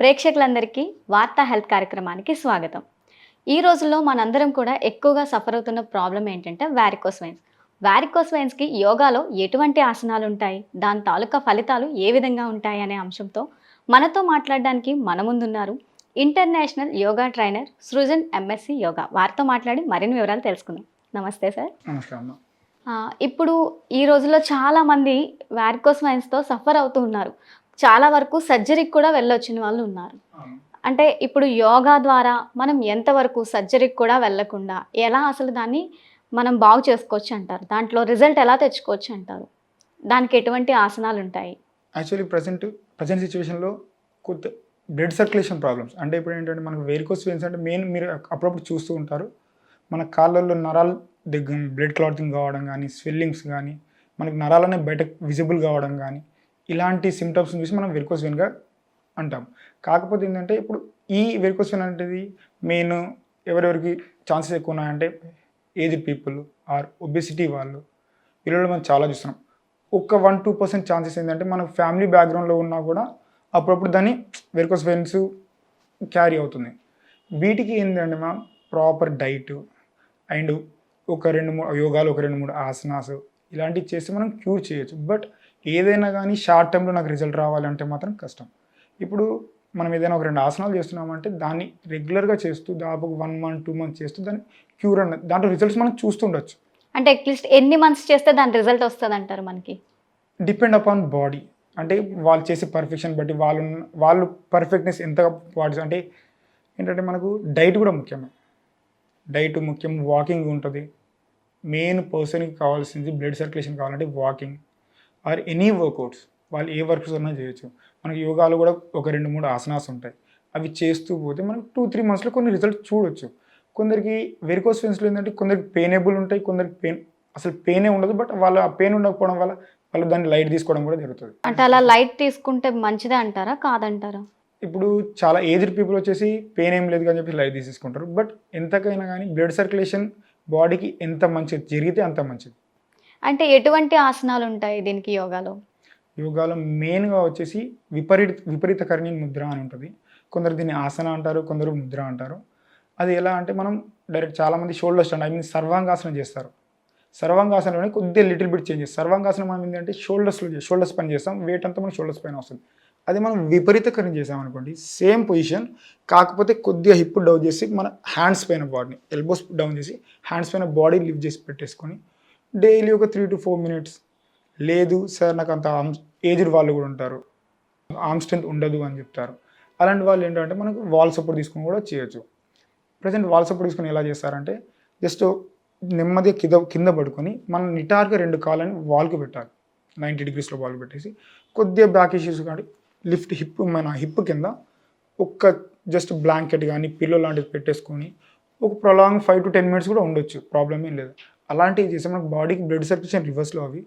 ప్రేక్షకులందరికీ వార్తా హెల్త్ కార్యక్రమానికి స్వాగతం. ఈ రోజుల్లో మనందరం కూడా ఎక్కువగా సఫర్ అవుతున్న ప్రాబ్లం ఏంటంటే వ్యారికోస్ వెయిన్స్ వ్యారికోస్ వెయిన్స్కి యోగాలో ఎటువంటి ఆసనాలు ఉంటాయి దాని తాలూకా ఫలితాలు ఏ విధంగా ఉంటాయి అనే అంశంతో మనతో మాట్లాడడానికి మన ముందున్నారు international yoga trainer Srujan MSc yoga. వారితో మాట్లాడి మరిన్ని వివరాలు తెలుసుకుందాం. నమస్తే సార్. నమస్కారం ఇప్పుడు ఈ రోజుల్లో చాలా మంది వ్యారికోస్ వెయిన్స్తో సఫర్ అవుతూ ఉన్నారు. చాలా వరకు సర్జరీకి కూడా వెళ్ళొచ్చిన వాళ్ళు ఉన్నారు. అంటే ఇప్పుడు యోగా ద్వారా మనం ఎంతవరకు సర్జరీకి కూడా వెళ్ళకుండా ఎలా అసలు దాన్ని మనం బాగు చేసుకోవచ్చు అంటారు? దాంట్లో రిజల్ట్ ఎలా తెచ్చుకోవచ్చు అంటారు? దానికి ఎటువంటి ఆసనాలు ఉంటాయి? యాక్చువల్లీ ప్రజెంట్ ప్రజెంట్ సిచ్యువేషన్లో కొత్త బ్లడ్ సర్క్యులేషన్ ప్రాబ్లమ్స్ అంటే ఇప్పుడు ఏంటంటే మనకు వేరికోస్ వెయిన్స్ అంటే మెయిన్ మీరు అప్పుడప్పుడు చూస్తూ ఉంటారు. మన కాళ్ళల్లో నరాలు దగ్గర బ్లడ్ క్లాటింగ్ కావడం కానీ స్వెల్లింగ్స్ కానీ మనకి నరాలనే బయట విజిబుల్ కావడం కానీ ఇలాంటి సిమ్టమ్స్ చూసి మనం వెరికోస్ వెన్గా అంటాం. కాకపోతే ఏంటంటే ఇప్పుడు ఈ వెరికోస్ వెన్ అనేది మెయిన్ ఎవరెవరికి ఛాన్సెస్ ఎక్కువ ఉన్నాయంటే ఏజ్డ్ పీపుల్ ఆర్ ఒబెసిటీ వాళ్ళు. వీళ్ళలో మనం చాలా చూస్తున్నాం. ఒక్క వన్ టూ పర్సెంట్ ఛాన్సెస్ ఏంటంటే మన ఫ్యామిలీ బ్యాక్గ్రౌండ్లో ఉన్నా కూడా అప్పుడప్పుడు దాన్ని వెరికోస్ వెన్స్ క్యారీ అవుతుంది. వీటికి ఏంటంటే మ్యామ్ ప్రాపర్ డైట్ అండ్ ఒక రెండు మూడు యోగాలు ఒక రెండు మూడు ఆసనాస్ ఇలాంటివి చేస్తే మనం క్యూర్ చేయొచ్చు. బట్ ఏదైనా కానీ షార్ట్ టైంలో నాకు రిజల్ట్ రావాలంటే మాత్రం కష్టం. ఇప్పుడు మనం ఏదైనా ఒక రెండు ఆసనాలు చేస్తున్నామంటే దాన్ని రెగ్యులర్గా చేస్తూ దాదాపు వన్ మంత్ టూ మంత్స్ చేస్తూ దాన్ని క్యూర్ అన్నది దాంట్లో రిజల్ట్స్ మనం చూస్తుండొచ్చు అంటే అట్లీస్ట్ ఎన్ని మంత్స్ చేస్తే దాని రిజల్ట్ వస్తుంది అంటారు మనకి? డిపెండ్ అపాన్ బాడీ అంటే వాళ్ళు చేసే పర్ఫెక్షన్ బట్టి వాళ్ళు వాళ్ళు పర్ఫెక్ట్నెస్ ఎంత బాడీ అంటే ఏంటంటే మనకు డైట్ కూడా ముఖ్యమే. డైట్ ముఖ్యం వాకింగ్ ఉంటుంది. మెయిన్ పర్సన్కి కావాల్సింది బ్లడ్ సర్క్యులేషన్ కావాలంటే వాకింగ్ ఆర్ ఎనీ వర్కౌట్స్ వాళ్ళు ఏ వర్క్స్ ఉన్నా చేయొచ్చు. మనకి యోగాలో కూడా ఒక రెండు మూడు ఆసనాస్ ఉంటాయి. అవి చేస్తూ పోతే మనకు టూ త్రీ మంత్స్లో కొన్ని రిజల్ట్స్ చూడొచ్చు. కొందరికి వెరికోస్ వెన్స్లో ఏంటంటే కొందరికి పెయినబుల్ ఉంటాయి కొందరికి పెయిన్ అసలు పెయినే ఉండదు బట్ వాళ్ళ ఆ పెయిన్ ఉండకపోవడం వల్ల వాళ్ళు దాన్ని లైట్ తీసుకోవడం కూడా జరుగుతుంది. అంటే అలా లైట్ తీసుకుంటే మంచిదే అంటారా కాదంటారా? ఇప్పుడు చాలా ఏజ్డ్ పీపుల్ వచ్చేసి పెయిన్ ఏం లేదు అని చెప్పి లైట్ తీసేసుకుంటారు. బట్ ఎంతకైనా కానీ బ్లడ్ సర్క్యులేషన్ బాడీకి ఎంత మంచిది జరిగితే అంత మంచిది. అంటే ఎటువంటి ఆసనాలు ఉంటాయి దీనికి యోగాలో? యోగాలో మెయిన్గా వచ్చేసి విపరీత విపరీత కర్ణి ముద్ర అని ఉంటుంది. కొందరు దీన్ని ఆసన అంటారు కొందరు ముద్ర అంటారు. అది ఎలా అంటే మనం డైరెక్ట్ చాలామంది shoulder stand I mean Sarvangasana చేస్తారు. సర్వాంగాసనంలోనే కొద్దిగా లిటిల్ బిట్ చేంజ్ చేస్తారు. సర్వాంగాసనం మనం ఏంటంటే షోల్డర్స్లో షోల్డర్స్ పైన చేస్తాం. వెయిట్ అంతా మనం షోల్డర్స్ పైన వస్తుంది. అది మనం విపరీతకరణ చేసామనుకోండి సేమ్ పొజిషన్ కాకపోతే కొద్దిగా హిప్ డౌన్ చేసి మన హ్యాండ్స్ పైన బాడీని ఎల్బోస్ డౌన్ చేసి హ్యాండ్స్ పైన బాడీ లిఫ్ట్ చేసి పెట్టేసుకొని డైలీ ఒక త్రీ టు ఫోర్ మినిట్స్. లేదు సార్ నాకు అంత ఏజ్డ్ వాళ్ళు కూడా ఉంటారు. ఆమ్ స్ట్రెంత్ ఉండదు అని చెప్తారు. అలాంటి వాళ్ళు ఏంటంటే మనకు వాల్ సపోర్ట్ తీసుకొని కూడా చేయొచ్చు. ప్రజెంట్ వాల్ సపోర్ట్ తీసుకొని ఎలా చేస్తారంటే జస్ట్ నెమ్మదిగా కింద కింద పడుకొని మనం నిటార్గా రెండు కాళ్ళని వాల్కి పెట్టాలి. నైంటీ డిగ్రీస్లో వాల్కి పెట్టేసి కొద్దిగా బ్యాక్ ఇష్యూస్ కానీ లిఫ్ట్ హిప్ మన హిప్ కింద ఒక్క జస్ట్ బ్లాంకెట్ కానీ పిల్లో లాంటిది పెట్టేసుకొని ఒక prolong five to ten minutes కూడా ఉండొచ్చు. ప్రాబ్లమ్ ఏం లేదు. అలాంటివి చేస్తే మనకు బాడీకి బ్లడ్ సర్క్యులేషన్ రివర్స్లో అవి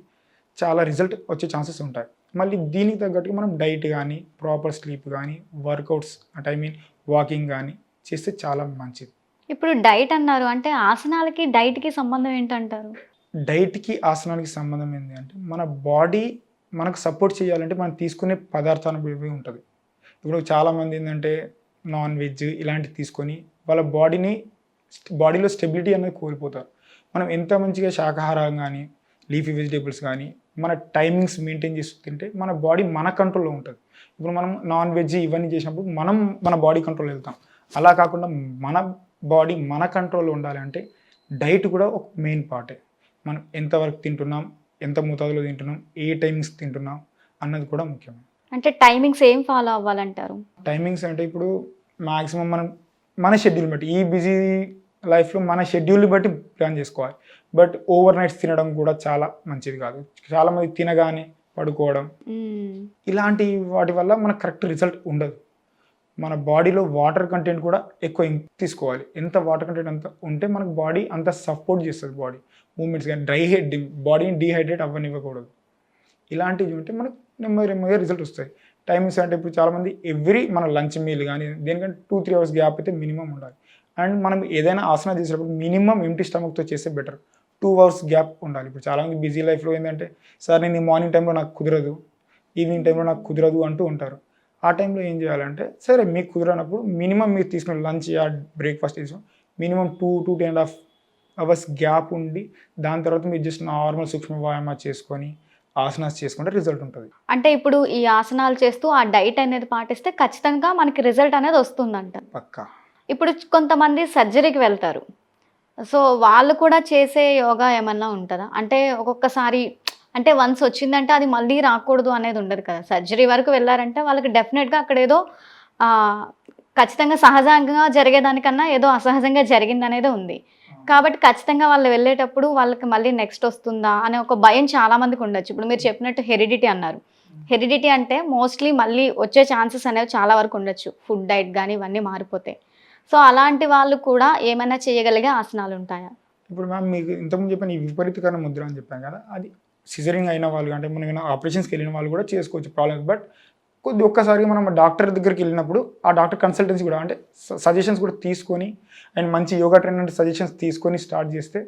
చాలా రిజల్ట్ వచ్చే ఛాన్సెస్ ఉంటాయి. మళ్ళీ దీనికి తగ్గట్టుగా మనం డైట్ కానీ ప్రాపర్ స్లీప్ కానీ వర్కౌట్స్ అంటే ఐ మీన్ వాకింగ్ కానీ చేస్తే చాలా మంచిది. ఇప్పుడు డైట్ అన్నారు అంటే ఆసనాలకి డైట్కి సంబంధం ఏంటంటారు? డైట్కి ఆసనానికి సంబంధం ఏంటి అంటే మన బాడీ మనకు సపోర్ట్ చేయాలంటే మనం తీసుకునే పదార్థాన్ని బట్టి ఉంటుంది. ఇప్పుడు చాలామంది ఏంటంటే నాన్ వెజ్ ఇలాంటివి తీసుకొని వాళ్ళ బాడీని బాడీలో స్టెబిలిటీ అనేది కోల్పోతారు. మనం ఎంత మంచిగా శాకాహారం కానీ లీఫీ వెజిటేబుల్స్ కానీ మన టైమింగ్స్ మెయింటైన్ చేస్తూ తింటే మన బాడీ మన కంట్రోల్లో ఉంటుంది. ఇప్పుడు మనం నాన్ వెజ్ ఇవన్నీ చేసినప్పుడు మనం మన బాడీ కంట్రోల్ వెళ్తాం. అలా కాకుండా మన బాడీ మన కంట్రోల్లో ఉండాలి అంటే డైట్ కూడా ఒక మెయిన్ పార్టే మనం ఎంతవరకు తింటున్నాం ఎంత మోతాదులో తింటున్నాం ఏ టైమింగ్స్ తింటున్నాం అన్నది కూడా ముఖ్యం. అంటే టైమింగ్స్ ఏం ఫాలో అవ్వాలంటారు? టైమింగ్స్ అంటే ఇప్పుడు మ్యాక్సిమం మనం మన షెడ్యూల్ బట్టి ఈ బిజీ లైఫ్లో మన షెడ్యూల్ని బట్టి ప్లాన్ చేసుకోవాలి. బట్ ఓవర్ నైట్స్ తినడం కూడా చాలా మంచిది కాదు. చాలామంది తినగానే పడుకోవడం. ఇలాంటి వాటి వల్ల మనకు కరెక్ట్ రిజల్ట్ ఉండదు. మన బాడీలో వాటర్ కంటెంట్ కూడా ఎక్కువ తీసుకోవాలి. ఎంత వాటర్ కంటెంట్ అంత ఉంటే మనకు బాడీ అంత సపోర్ట్ చేస్తుంది బాడీ. మూమెంట్స్ కానీ డ్రై హెడ్ బాడీని డీహైడ్రేట్ అవ్వనివ్వకూడదు. ఇలాంటివి ఉంటే మనకు నెమ్మది నెమ్మదిగా రిజల్ట్ వస్తాయి. టైమింగ్స్ అంటే ఇప్పుడు చాలామంది ఎవ్రీ మన లంచ్ మీల్ కానీ దేనికంటే టూ త్రీ అవర్స్ గ్యాప్ అయితే మినిమం ఉండాలి. అండ్ మనం ఏదైనా ఆసన చేసేటప్పుడు మినిమం ఎంటీ స్టమక్తో చేస్తే బెటర్ టూ అవర్స్ గ్యాప్ ఉండాలి. ఇప్పుడు చాలామంది బిజీ లైఫ్లో ఏంటంటే సార్ నేను మార్నింగ్ టైంలో నాకు కుదరదు ఈవినింగ్ టైంలో నాకు కుదరదు అంటూ ఉంటారు. ఆ టైంలో ఏం చేయాలంటే సరే మీకు కుదరనప్పుడు మినిమం మీరు తీసుకున్న లంచ్ ఆ బ్రేక్ఫాస్ట్ తీసుకుని minimum two two ten and half hours gap ఉండి దాని తర్వాత మీరు జస్ట్ నార్మల్ సూక్ష్మ వ్యాయామం చేసుకొని ఆసనాస్ చేసుకుంటే రిజల్ట్ ఉంటుంది. అంటే ఇప్పుడు ఈ ఆసనాలు చేస్తూ ఆ డైట్ అనేది పాటిస్తే ఖచ్చితంగా మనకి రిజల్ట్ అనేది వస్తుందంట. పక్కా. ఇప్పుడు కొంతమంది సర్జరీకి వెళ్తారు. సో వాళ్ళు కూడా చేసే యోగా ఏమన్నా ఉంటుందా? అంటే ఒక్కొక్కసారి అంటే వన్స్ వచ్చిందంటే అది మళ్ళీ రాకూడదు అనేది ఉండదు కదా. సర్జరీ వరకు వెళ్ళారంటే వాళ్ళకి డెఫినెట్గా అక్కడ ఏదో ఖచ్చితంగా సహజంగా జరిగేదానికన్నా ఏదో అసహజంగా జరిగింది అనేది ఉంది. కాబట్టి ఖచ్చితంగా వాళ్ళు వెళ్ళేటప్పుడు వాళ్ళకి మళ్ళీ నెక్స్ట్ వస్తుందా అనే ఒక భయం చాలామందికి ఉండొచ్చు. ఇప్పుడు మీరు చెప్పినట్టు హెరిడిటీ అన్నారు. హెరిడిటీ అంటే మోస్ట్లీ మళ్ళీ వచ్చే ఛాన్సెస్ అనేవి చాలా వరకు ఉండొచ్చు. ఫుడ్ డైట్ కానీ ఇవన్నీ మారిపోతాయి సో అలాంటి వాళ్ళు కూడా ఏమైనా చేయగలిగే ఆసనాలు ఉంటాయా? ఇప్పుడు మ్యామ్ మీకు ఇంతకుముందు చెప్పిన ఈ విపరీతకరణ ముద్ర అని చెప్పాను కదా అది సిజరింగ్ అయిన వాళ్ళు అంటే మనం ఆపరేషన్స్కి వెళ్ళిన వాళ్ళు కూడా చేసుకోవచ్చు ప్రాబ్లమ్ బట్ కొద్ది ఒక్కసారి మనం డాక్టర్ దగ్గరికి వెళ్ళినప్పుడు ఆ డాక్టర్ కన్సల్టెన్సీ కూడా అంటే సజెషన్స్ కూడా తీసుకొని అండ్ మంచి యోగా ట్రైనర్ సజెషన్స్ తీసుకొని స్టార్ట్ చేస్తే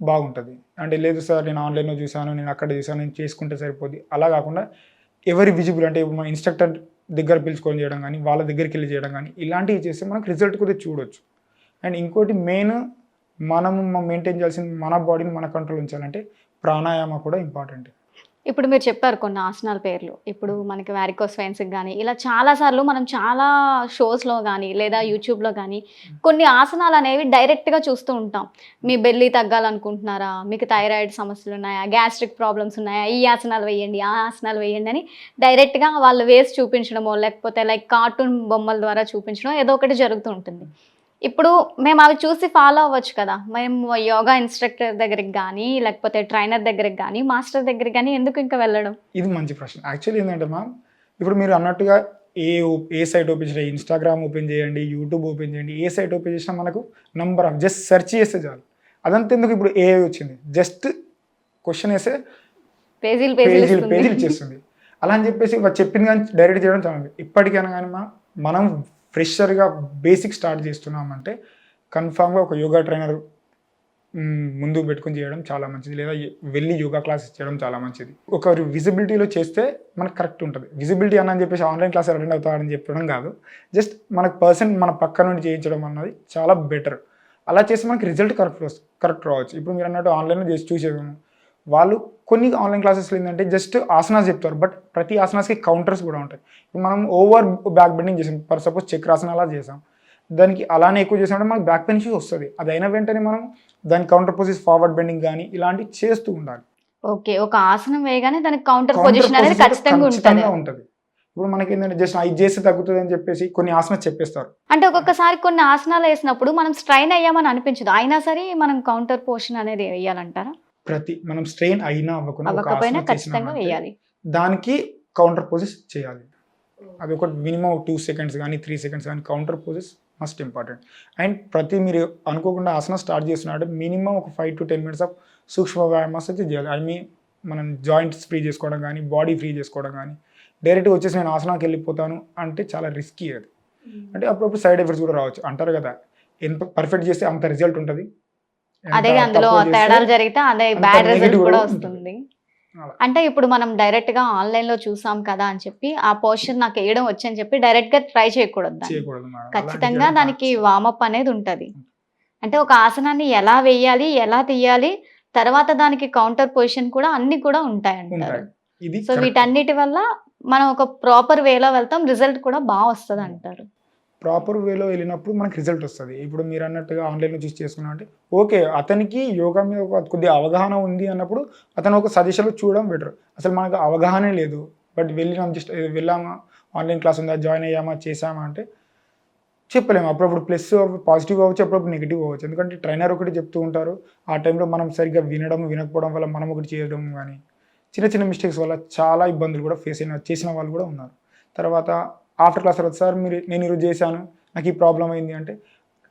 బాగుంటుంది. అంటే లేదు సార్ నేను ఆన్లైన్లో చూశాను నేను అక్కడ చూశాను నేను చేసుకుంటే సరిపోద్ది. అలా కాకుండా ఎవరి విజిబుల్ అంటే ఇప్పుడు మన ఇన్స్ట్రక్టర్ దగ్గర పిలుచుకొని చేయడం కానీ వాళ్ళ దగ్గరికి వెళ్ళి చేయడం కానీ ఇలాంటివి చేస్తే మనకు రిజల్ట్ కూడా చూడొచ్చు. అండ్ ఇంకోటి మెయిన్ మనము మెయింటైన్ చేయాల్సింది మన బాడీని మన కంట్రోల్ ఉంచాలంటే ప్రాణాయామ కూడా ఇంపార్టెంట్ ఇప్పుడు మీరు చెప్పారు కొన్ని ఆసనాల పేర్లు. ఇప్పుడు మనకి వ్యారికోస్ వెయిన్స్కి కానీ ఇలా చాలాసార్లు మనం చాలా షోస్లో కానీ లేదా యూట్యూబ్లో కానీ కొన్ని ఆసనాలు అనేవి డైరెక్ట్గా చూస్తూ ఉంటాం. మీ బెల్లి తగ్గాలనుకుంటున్నారా? మీకు థైరాయిడ్ సమస్యలు ఉన్నాయా? గ్యాస్ట్రిక్ ప్రాబ్లమ్స్ ఉన్నాయా? ఈ ఆసనాలు వేయండి ఆ ఆసనాలు వేయండి అని డైరెక్ట్గా వాళ్ళు వేసి చూపించడమో లేకపోతే లైక్ కార్టూన్ బొమ్మల ద్వారా చూపించడం ఏదో ఒకటి జరుగుతూ ఉంటుంది. ఇప్పుడు మేము అవి చూసి ఫాలో అవ్వచ్చు కదా. మేము యోగా ఇన్స్ట్రక్టర్ దగ్గరికి కానీ లేకపోతే ట్రైనర్ దగ్గరికి కానీ మాస్టర్ దగ్గరికి కానీ ఎందుకు ఇంకా వెళ్ళడం? ఇది మంచి ప్రశ్న. యాక్చువల్లీ ఏంటంటే మ్యామ్ ఇప్పుడు మీరు అన్నట్టుగా ఏ ఏ సైట్ ఓపెన్ చేయండి ఇన్స్టాగ్రామ్ ఓపెన్ చేయండి యూట్యూబ్ ఓపెన్ చేయండి ఏ సైట్ ఓపెన్ చేసినా మనకు నంబర్ ఆఫ్ జస్ట్ సెర్చ్ చేస్తే చాలు. అదంతా ఎందుకు ఇప్పుడు ఏ వచ్చింది? జస్ట్ క్వశ్చన్ వేస్తే పేజీలు పేజీలు పేజీలు ఇచ్చేస్తుంది. అలా అని చెప్పేసి చెప్పింది కానీ డైరెక్ట్ చేయడం చాలా ఇప్పటికైనా కానీ మా మనం ఫ్రెషర్గా బేసిక్ స్టార్ట్ చేస్తున్నామంటే కన్ఫామ్గా ఒక యోగా ట్రైనర్ ముందు పెట్టుకుని చేయడం చాలా మంచిది. లేదా వెళ్ళి యోగా క్లాసెస్ చేయడం చాలా మంచిది. ఒక విజిబిలిటీలో చేస్తే మనకు కరెక్ట్ ఉంటుంది. విజిబిలిటీ అని చెప్పేసి ఆన్లైన్ క్లాస్ అటెండ్ అవుతాడని చెప్పడం కాదు. జస్ట్ మనకు పర్సన్ మన పక్క నుండి చేయించడం అన్నది చాలా బెటర్. అలా చేస్తే మనకి రిజల్ట్ కరెక్ట్ కరెక్ట్ రావచ్చు. ఇప్పుడు మీరు అన్నట్టు ఆన్లైన్లో చేసి చూసేదాము. వాళ్ళు కొన్ని ఆన్లైన్ క్లాసెస్లో ఏంటంటే జస్ట్ ఆసనాస్ చెప్తారు బట్ ప్రతి ఆసనాస్కి కౌంటర్స్ కూడా ఉంటాయి. మనం ఓవర్ బ్యాక్ బెండింగ్ చేసాం ఫర్ సపోజ్ చక్రాసన అలా చేసాం దానికి అలానే ఎక్కువ చేసామంటే మనకి బ్యాక్ పెయిన్ ఇష్యూస్ వస్తుంది. అది అయిన వెంటనే మనం దాని కౌంటర్ పొజిస్ ఫార్వర్డ్ బెండింగ్ కానీ ఇలాంటివి చేస్తూ ఉండాలి. ఓకే ఒక ఆసనం వేయగానే దానికి కౌంటర్ పొజిషన్ అనేది position ఖచ్చితంగా ఉంటుంది ఖచ్చితంగా ఉంటుంది. ఇప్పుడు మనకి ఏంటంటే జస్ట్ ఇది చేస్తే తగ్గుతుంది అని చెప్పేసి కొన్ని ఆసనాలు చెప్పేస్తారు. అంటే ఒక్కొక్కసారి కొన్ని ఆసనాలు వేసినప్పుడు మనం స్ట్రైన్ అయ్యామని అనిపించదు. అయినా సరే మనం కౌంటర్ పోషన్ అనేది వేయాలంటారా? ప్రతి మనం స్ట్రెయిన్ అయినా అవ్వకుండా వేయాలి. దానికి కౌంటర్ పోజెస్ చేయాలి. అది ఒక మినిమం టూ సెకండ్స్ కానీ త్రీ సెకండ్స్ కానీ counter poses must important and ప్రతి మీరు అనుకోకుండా ఆసనం స్టార్ట్ చేస్తున్నారంటే మినిమం ఒక five to ten minutes of సూక్ష్మ వ్యాయామాస్ అయితే చేయాలి. ఐ మీన్ మనం జాయింట్స్ ఫ్రీ చేసుకోవడం కానీ బాడీ ఫ్రీ చేసుకోవడం కానీ డైరెక్ట్గా వచ్చేసి నేను ఆసనాకి వెళ్ళిపోతాను అంటే చాలా రిస్కీ అది. అంటే అప్పుడప్పుడు సైడ్ ఎఫెక్ట్స్ కూడా రావచ్చు. అంటారు కదా ఎంత పర్ఫెక్ట్ చేస్తే అంత రిజల్ట్ ఉంటుంది. అదే అందులో తేడాలు జరిగితే అదే బ్యాడ్ రిజల్ట్ కూడా వస్తుంది. అంటే ఇప్పుడు మనం డైరెక్ట్గా ఆన్లైన్లో చూసాం కదా అని చెప్పి ఆ పోస్టర్ నాకు వేయడం వచ్చి అని చెప్పి డైరెక్ట్గా ట్రై చేయకూడదు ఖచ్చితంగా దానికి వామప్ అనేది ఉంటది. అంటే ఒక ఆసనాన్ని ఎలా వేయాలి ఎలా తీయాలి తర్వాత దానికి కౌంటర్ పొజిషన్ కూడా అన్ని కూడా ఉంటాయి. అంటారు సో. వీటన్నిటి వల్ల మనం ఒక ప్రాపర్ వేలో వెళ్తాం రిజల్ట్ కూడా బాగా వస్తుంది అంటారు ప్రాపర్ వేలో వెళ్ళినప్పుడు మనకి రిజల్ట్ వస్తుంది. ఇప్పుడు మీరు అన్నట్టుగా ఆన్లైన్లో చూసి చేసుకున్నా అంటే ఓకే అతనికి యోగా మీద ఒక కొద్దిగా అవగాహన ఉంది అన్నప్పుడు అతను ఒక సజెషన్లో చూడడం బెటర్. అసలు మనకు అవగాహనే లేదు. బట్ వెళ్ళినాం జస్ట్ వెళ్ళామా ఆన్లైన్ క్లాస్ ఉందా జాయిన్ అయ్యామా చేసామా అంటే చెప్పలేము. అప్పుడప్పుడు ప్లస్ పాజిటివ్ అవ్వచ్చు అప్పుడప్పుడు నెగిటివ్ అవ్వచ్చు. ఎందుకంటే ట్రైనర్ ఒకటి చెప్తూ ఉంటారు ఆ టైంలో మనం సరిగ్గా వినడం వినకపోవడం వల్ల మనం ఒకటి చేయడం కానీ చిన్న చిన్న మిస్టేక్స్ వల్ల చాలా ఇబ్బందులు కూడా ఫేస్ అయిన చేసిన వాళ్ళు కూడా ఉన్నారు. తర్వాత ఆఫ్టర్ క్లాస్ తర్వాత సార్ మీరు నేను ఈరోజు చేశాను నాకు ఈ ప్రాబ్లం అయింది అంటే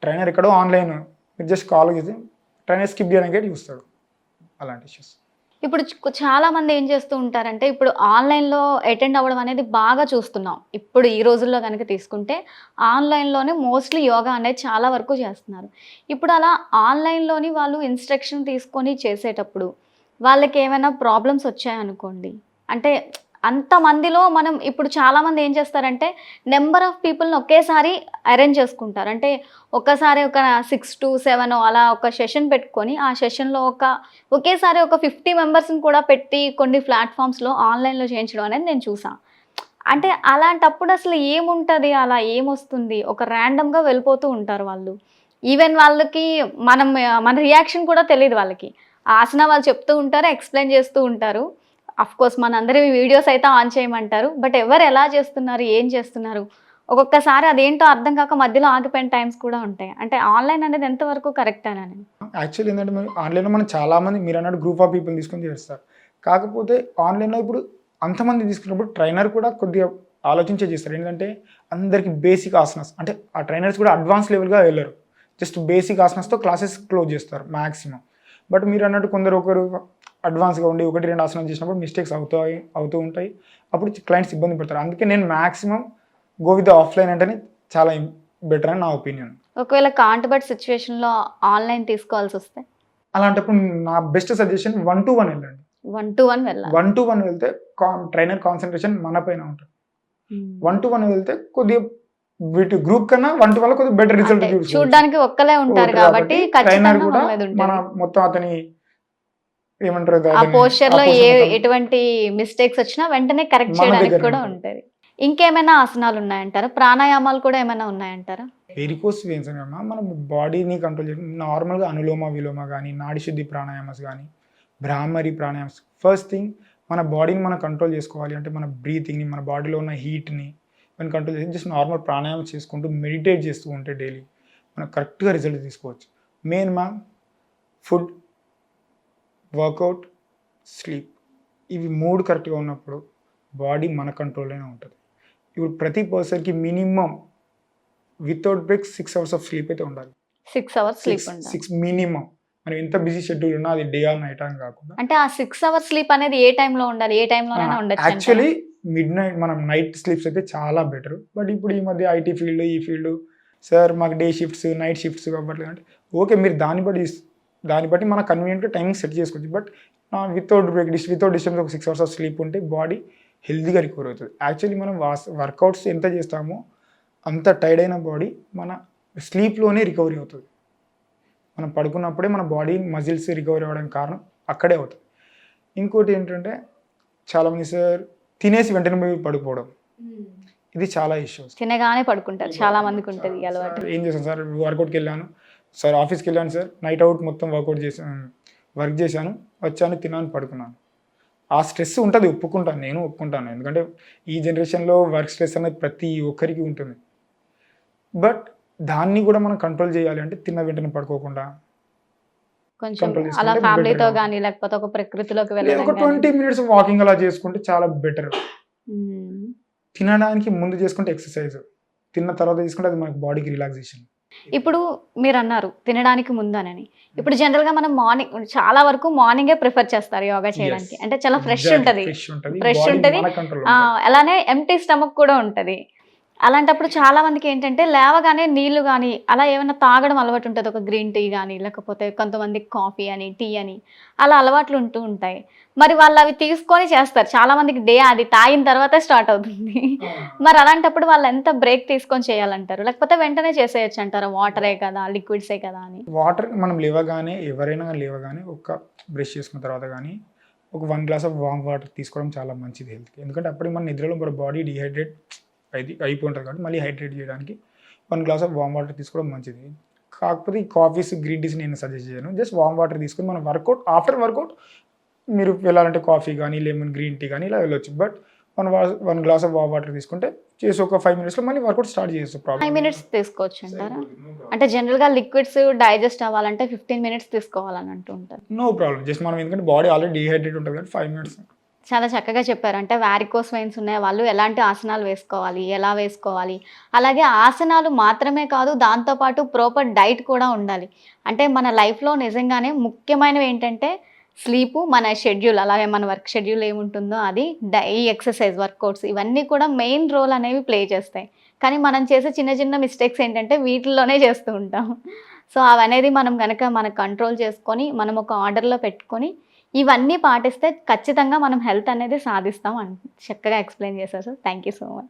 ట్రైనర్ ఎక్కడో ఆన్లైన్ మీరు జస్ట్ కాల్ చేసి ట్రైనర్ స్కిప్ చేయడానికి చూస్తాడు అలాంటి ఇష్యూస్ ఇప్పుడు చాలా మంది ఏం చేస్తూ ఉంటారంటే ఇప్పుడు ఆన్లైన్లో అటెండ్ అవ్వడం అనేది బాగా చూస్తున్నాం. ఇప్పుడు ఈ రోజుల్లో కనుక తీసుకుంటే ఆన్లైన్లోనే మోస్ట్లీ యోగా అనేది చాలా వరకు చేస్తున్నారు. ఇప్పుడు అలా ఆన్లైన్లోని వాళ్ళు ఇన్స్ట్రక్షన్ తీసుకొని చేసేటప్పుడు వాళ్ళకి ఏమైనా ప్రాబ్లమ్స్ వచ్చాయనుకోండి అంటే అంతమందిలో మనం ఇప్పుడు చాలామంది ఏం చేస్తారంటే నెంబర్ ఆఫ్ పీపుల్ని ఒకేసారి అరేంజ్ చేసుకుంటారు. అంటే ఒక్కసారి ఒక సిక్స్ టు సెవెన్ అలా ఒక సెషన్ పెట్టుకొని ఆ సెషన్లో ఒక ఒకేసారి ఒక ఫిఫ్టీ మెంబర్స్ని కూడా పెట్టి కొన్ని ప్లాట్ఫామ్స్లో ఆన్లైన్లో చేయించడం అనేది నేను చూసాను అంటే అలాంటప్పుడు అసలు ఏముంటుంది? అలా ఏమొస్తుంది? ఒక ర్యాండమ్గా వెళ్ళిపోతూ ఉంటారు వాళ్ళు. ఈవెన్ వాళ్ళకి మనం మన రియాక్షన్ కూడా తెలియదు వాళ్ళకి. ఆసన వాళ్ళు చెప్తూ ఉంటారు ఎక్స్ప్లెయిన్ చేస్తూ ఉంటారు. అఫ్ కోర్స్ మనందరి వీడియోస్ అయితే ఆన్ చేయమంటారు బట్ ఎవరు ఎలా చేస్తున్నారు ఏం చేస్తున్నారు? ఒక్కొక్కసారి అదేంటో అర్థం కాక మధ్యలో ఆగిపోయిన టైమ్స్ కూడా ఉంటాయి. అంటే ఆన్లైన్ అనేది ఎంతవరకు కరెక్ట్ అని యాక్చువల్లీ ఏంటంటే ఆన్లైన్లో మనం చాలామంది మీరు అన్నట్టు గ్రూప్ ఆఫ్ పీపుల్ తీసుకొని చేస్తారు. కాకపోతే ఆన్లైన్లో ఇప్పుడు అంతమంది తీసుకున్నప్పుడు ట్రైనర్ కూడా కొద్దిగా ఆలోచించే చేస్తారు. ఎందుకంటే అందరికీ బేసిక్ ఆసనాస్ అంటే ఆ ట్రైనర్స్ కూడా అడ్వాన్స్ లెవెల్గా వెళ్ళరు. జస్ట్ బేసిక్ ఆసనాస్తో క్లాసెస్ క్లోజ్ చేస్తారు మ్యాక్సిమం బట్ మీరు అన్నట్టు కొందరు ఒకరు అడ్వాన్స్గా ఉండి ఒకటి రెండు ఆసనాలు చేసినప్పుడు మిస్టేక్స్ అవుతాయి అవుతూ ఉంటాయి. అప్పుడు క్లయింట్స్ ఇబ్బంది పడతారు. అందుకే నేను మ్యాక్సిమం గో విత్ ఆఫ్లైన్ అంటేనే చాలా బెటర్ అని నా ఒపీనియన్ ఒకవేళ కాంటబట్ సిచ్యువేషన్లో ఆన్లైన్ తీసుకోవాల్సి వస్తే అలాంటప్పుడు నా best suggestion one to one వెళ్ళండి. వన్ టు వన్ వెళ్ళాలి. వన్ టు వన్ వెళ్తే ట్రైనర్ కాన్సన్ట్రేషన్ మన పైన ఉంటుంది. వన్ టు వన్ వెళ్తే కొద్దిగా వీటి గ్రూప్ కన్నా వన్ టు వన్ కొద్దిగా బెటర్ రిజల్ట్ చూడ్డానికి ఒక్కలే ఉంటారు కాబట్టి ట్రైనర్ కూడా మన మొత్తం అతని ఏమంటారు ఆ పోస్చర్లో ఏ. ఎటువంటి మిస్టేక్స్ వచ్చినా వెంటనే కరెక్ట్ చేయడానికి కూడా ఉంటుంది. ఇంకేమైనా ఆసనాలు ఉన్నాయంటారా? ప్రాణాయామాలు కూడా ఏమైనా ఉన్నాయంటారా? వెరికోస్ వెయిన్స్ అమ్మా మన బాడీని కంట్రోల్ చేయడం నార్మల్గా అనులోమ విలోమ కానీ నాడి శుద్ధి ప్రాణాయామస్ కానీ భ్రామరి ప్రాణాయామస్. ఫస్ట్ థింగ్ మన బాడీని మనం కంట్రోల్ చేసుకోవాలి అంటే మన బ్రీతింగ్ని మన బాడీలో ఉన్న హీట్ని మనం కంట్రోల్ చేసి జస్ట్ నార్మల్ ప్రాణాయామం చేసుకుంటూ మెడిటేట్ చేస్తూ ఉంటే డైలీ మనం కరెక్ట్గా రిజల్ట్ తీసుకోవచ్చు. Main ma'am food workout sleep ఇవి మూడు కరెక్ట్గా ఉన్నప్పుడు బాడీ మన కంట్రోల్లోనే ఉంటుంది. ఇప్పుడు ప్రతి పర్సన్కి minimum without break six hours of sleep అయితే ఉండాలి. Six hours sleep six minimum. మనం ఎంత బిజీ షెడ్యూల్ ఉన్నా అది డే ఆర్ నైట్ అని కాకుండా అంటే ఆ సిక్స్ అవర్స్ స్లీప్ అనేది ఏ టైంలో ఉండాలి? ఏ ఉండొచ్చు యాక్చువల్లీ మిడ్ నైట్ మనం నైట్ స్లీప్స్ అయితే చాలా బెటర్. బట్ ఇప్పుడు ఈ మధ్య ఐటీ ఫీల్డ్ ఈ ఫీల్డ్ సార్ మాకు డే షిఫ్ట్స్ నైట్ షిఫ్ట్స్ అంటే ఓకే మీరు దాన్ని బట్టి దాన్ని బట్టి మన కన్వీనియంట్గా టైమింగ్ సెట్ చేసుకోవచ్చు. But without break dis without disturbance ఒక సిక్స్ అవర్స్ ఆఫ్ స్లీప్ ఉంటే బాడీ హెల్తీగా రికవర్ అవుతుంది. యాక్చువల్లీ మనం వాస్ వర్కౌట్స్ ఎంత చేస్తామో అంత టైర్డ్ అయిన బాడీ మన స్లీప్లోనే రికవరీ అవుతుంది. మనం పడుకున్నప్పుడే మన బాడీ మజిల్స్ రికవరీ అవ్వడానికి కారణం అక్కడే అవుతుంది. ఇంకోటి ఏంటంటే చాలామంది సార్ తినేసి వెంటనే పోయి పడుకోవడం. ఇది చాలా ఇష్యూస్ తినగానే పడుకుంటారు. చాలా మందికి ఉంటుంది అలవాటు. ఏం చేశాను సార్? వర్కౌట్కి వెళ్ళాను. సార్ ఆఫీస్కి వెళ్ళాను సార్. నైట్ అవుట్ మొత్తం వర్కౌట్ చేశాను వర్క్ చేశాను. వచ్చాను తిన్నాను పడుకున్నాను. ఆ స్ట్రెస్ ఉంటుంది ఒప్పుకుంటాను నేను ఒప్పుకుంటాను. ఎందుకంటే ఈ జనరేషన్లో వర్క్ స్ట్రెస్ అనేది ప్రతి ఒక్కరికి ఉంటుంది. బట్ దాన్ని కూడా మనం కంట్రోల్ చేయాలి అంటే తిన్న వెంటనే పడుకోకుండా కొంచెం control చేసుకుంటే అలా better ఫ్యామిలీతో గా కానీ లేకపోతే ఒక ప్రకృతిలోకి ట్వంటీ మినిట్స్ వాకింగ్ అలా చేసుకుంటే చాలా బెటర్. తినడానికి ముందు చేసుకుంటే ఎక్సర్సైజ్. తిన్న తర్వాత చేసుకుంటే అది మనకి బాడీకి రిలాక్సేషన్ ఇప్పుడు మీరు అన్నారు తినడానికి ముందనని. ఇప్పుడు జనరల్గా మనం మార్నింగ్ చాలా వరకు మార్నింగే ప్రిఫర్ చేస్తారు యోగా చేయడానికి. అంటే చాలా ఫ్రెష్ ఉంటది. ఫ్రెష్ ఉంటుంది. అలానే ఎంటీ స్టమక్ కూడా ఉంటది. అలాంటప్పుడు చాలా మందికి ఏంటంటే లేవగానే నీళ్ళు కానీ అలా ఏమైనా తాగడం అలవాటు ఉంటుంది. ఒక గ్రీన్ టీ కానీ లేకపోతే కొంతమందికి కాఫీ అని టీ అని అలా అలవాట్లు ఉంటూ ఉంటాయి. మరి వాళ్ళు అవి తీసుకొని చేస్తారు. చాలా మందికి డే అది తాగిన తర్వాత స్టార్ట్ అవుతుంది. మరి అలాంటప్పుడు వాళ్ళు ఎంత బ్రేక్ తీసుకొని చేయాలంటారు? లేకపోతే వెంటనే చేసేయచ్చు అంటారు? వాటరే కదా లిక్విడ్సే కదా అని? వాటర్ మనం లేవగానే ఎవరైనా లేవగానే ఒక బ్రష్ చేసుకున్న తర్వాత కానీ ఒక one glass of warm water తీసుకోవడం చాలా మంచిది హెల్త్కి. ఎందుకంటే అప్పటికి మన నిద్రలో మన బాడీ డిహైడ్రేట్ అయితే అయిపోయి ఉంటుంది కాబట్టి మళ్ళీ హైడ్రేట్ చేయడానికి one glass of warm water తీసుకోవడం మంచిది. కాకపోతే ఈ కాఫీస్ గ్రీన్ టీస్ నేను సజెస్ట్ చేయను. జస్ట్ వామ్ వాటర్ తీసుకొని మనం వర్కౌట్ ఆఫ్టర్ వర్కౌట్ మీరు వెళ్ళాలంటే కాఫీ కానీ లెమన్ గ్రీన్ టీ కానీ ఇలా వెళ్ళొచ్చు. But one one glass of warm water తీసుకుంటే చేసి ఒక ఫైవ్ మినిట్స్లో మళ్ళీ వర్కౌట్ స్టార్ట్ చేయొచ్చు ఫైవ్ మినిట్స్ తీసుకోవచ్చు అంటారా? అంటే జనరల్గా లిక్విడ్స్ డైజెస్ట్ అవ్వాలంటే ఫిఫ్టీన్ మినిట్స్ తీసుకోవాలని అంటూ ఉంటారు. నో ప్రాబ్లం జస్ట్ మనం ఎందుకంటే బాడీ ఆల్రెడీ డిహైడ్రేట్ ఉంటుంది కాబట్టి ఫైవ్ మినిట్స్ చాలా చక్కగా చెప్పారు. అంటే వ్యారికోస్ వెయిన్స్ ఉన్నాయి వాళ్ళు ఎలాంటి ఆసనాలు వేసుకోవాలి ఎలా వేసుకోవాలి. అలాగే ఆసనాలు మాత్రమే కాదు దాంతోపాటు ప్రాపర్ డైట్ కూడా ఉండాలి. అంటే మన లైఫ్లో నిజంగానే ముఖ్యమైనవి ఏంటంటే స్లీపు మన షెడ్యూల్ అలాగే మన వర్క్ షెడ్యూల్ ఏముంటుందో అది డై ఎక్సర్సైజ్ వర్కౌట్స్ ఇవన్నీ కూడా మెయిన్ రోల్ అనేవి ప్లే చేస్తాయి. కానీ మనం చేసే చిన్న చిన్న మిస్టేక్స్ ఏంటంటే వీటిల్లోనే చేస్తూ ఉంటాం. సో అవనేది మనం కనుక మన కంట్రోల్ చేసుకొని మనం ఒక ఆర్డర్లో పెట్టుకొని ఇవన్నీ పాటిస్తే ఖచ్చితంగా మనం హెల్త్ అనేది సాధిస్తాం అని చక్కగా ఎక్స్ప్లెయిన్ చేశారు sir thank you so much